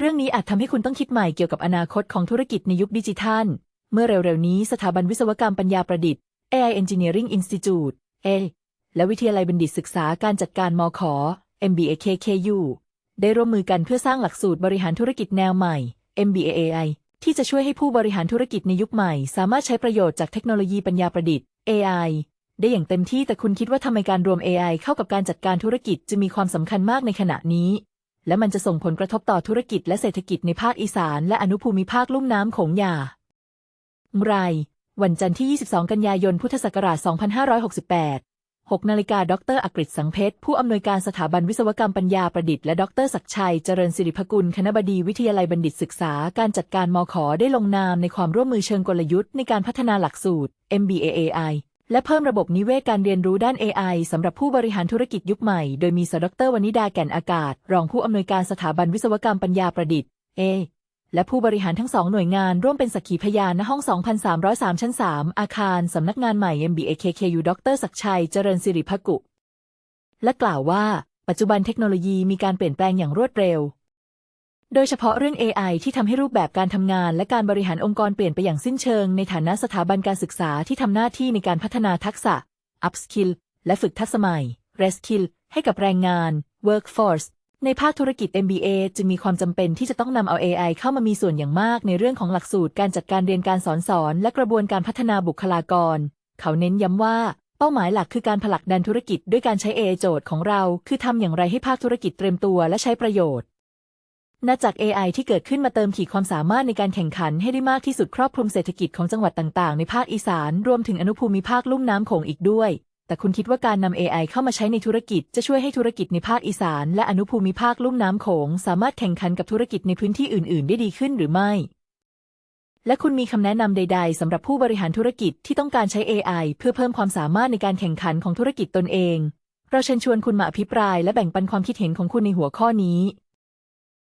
เรื่องนี้อาจทำให้คุณต้องคิดใหม่เกี่ยวกับอนาคตของธุรกิจในยุคดิจิทัล เมื่อเร็วๆ นี้สถาบันวิศวกรรมปัญญาประดิษฐ์ AI Engineering Institute A และวิทยาลัยบัณฑิตศึกษาการจัดการมข MBA KKU ได้ร่วมมือกันเพื่อสร้างหลักสูตรบริหารธุรกิจแนวใหม่ MBA AI ที่จะช่วยให้ผู้บริหารธุรกิจในยุคใหม่ สามารถใช้ประโยชน์จากเทคโนโลยีปัญญาประดิษฐ์ AI ได้อย่างเต็มที่แต่คุณคิดว่าทำไมการรวม AI เข้ากับการจัดการธุรกิจ จะมีความสำคัญมากในขณะนี้ และมันจะส่งผลกระทบต่อธุรกิจและเศรษฐกิจในภาคอีสานและอนุภูมิภาคลุ่มน้ำโขงหยาไร วันจันทร์ที่ 22 กันยายน พุทธศักราช 2568 6นาฬิกาดรอักฤษสังเพชร ผู้อำนวยการสถาบันวิศวกรรมปัญญาประดิษฐ์และดรศักชัย เจริญสิริพกุล คณบดีวิทยาลัยบัณฑิตศึกษา การจัดการมขได้ลงนามในความร่วมมือเชิงกลยุทธ์ในการพัฒนาหลักสูตร MBA AI และเพิ่มระบบนิเวศการเรียนรู้ด้าน AI สำหรับผู้บริหารธุรกิจยุคใหม่ โดยมีศดรวนิดาแก่นอากาศ รองผู้อำนวยการสถาบันวิศวกรรมปัญญาประดิษฐ์ A และผู้บริหารทั้งสองหน่วยงานร่วมเป็นสักขีพยานณห้อง 2,303 ชั้น 3 อาคาร สำนักงานใหม่ MBA KKU ดรศักชัย เจริญสิริพกุ และกล่าวว่า ปัจจุบันเทคโนโลยีมีการเปลี่ยนแปลงอย่างรวดเร็ว โดยเฉพาะเรื่อง AI ที่ทำให้รูปแบบการทำงาน และการบริหารองค์กรเปลี่ยนไปอย่างสิ้นเชิง ในฐานะสถาบันการศึกษาที่ทำหน้าที่ในการพัฒนาทักษะ upskill และฝึกทักษะใหม่ reskill ให้กับแรงงาน workforce ในภาคธุรกิจ MBA จึงมีความจำเป็นที่จะต้องนำเอา AI เข้ามามีส่วนอย่างมากในเรื่องของหลักสูตรการจัดการเรียนการสอนสอน และกระบวนการพัฒนาบุคลากร เขาเน้นย้ำว่าเป้าหมายหลักคือการผลักดันธุรกิจด้วยการใช้ AI โจทย์ของเรา คือทำอย่างไรให้ภาคธุรกิจเตรียมตัวและใช้ประโยชน์ นาจาก AI ที่เกิดขึ้นมาเติมขีดความสามารถในการแข่งขันให้ได้มากที่สุดครอบคลุมเศรษฐกิจของจังหวัดต่างๆ ในภาคอีสาน รวมถึงอนุภูมิภาคลุ่มน้ำโขงอีกด้วย แต่คุณคิดว่าการนำ AI เข้ามาใช้ในธุรกิจจะช่วยให้ธุรกิจในภาคอีสาน และอนุภูมิภาคลุ่มน้ำโขงสามารถแข่งขันกับธุรกิจในพื้นที่อื่น ๆ ได้ดีขึ้นหรือไม่ และคุณมีคำแนะนำใด ๆสำหรับผู้บริหารธุรกิจที่ต้องการใช้ AI เพื่อเพิ่มความสามารถในการแข่งขันของธุรกิจตนเอง เราเชิญชวนคุณมาอภิปรายและแบ่งปันความคิดเห็นของคุณในหัวข้อนี้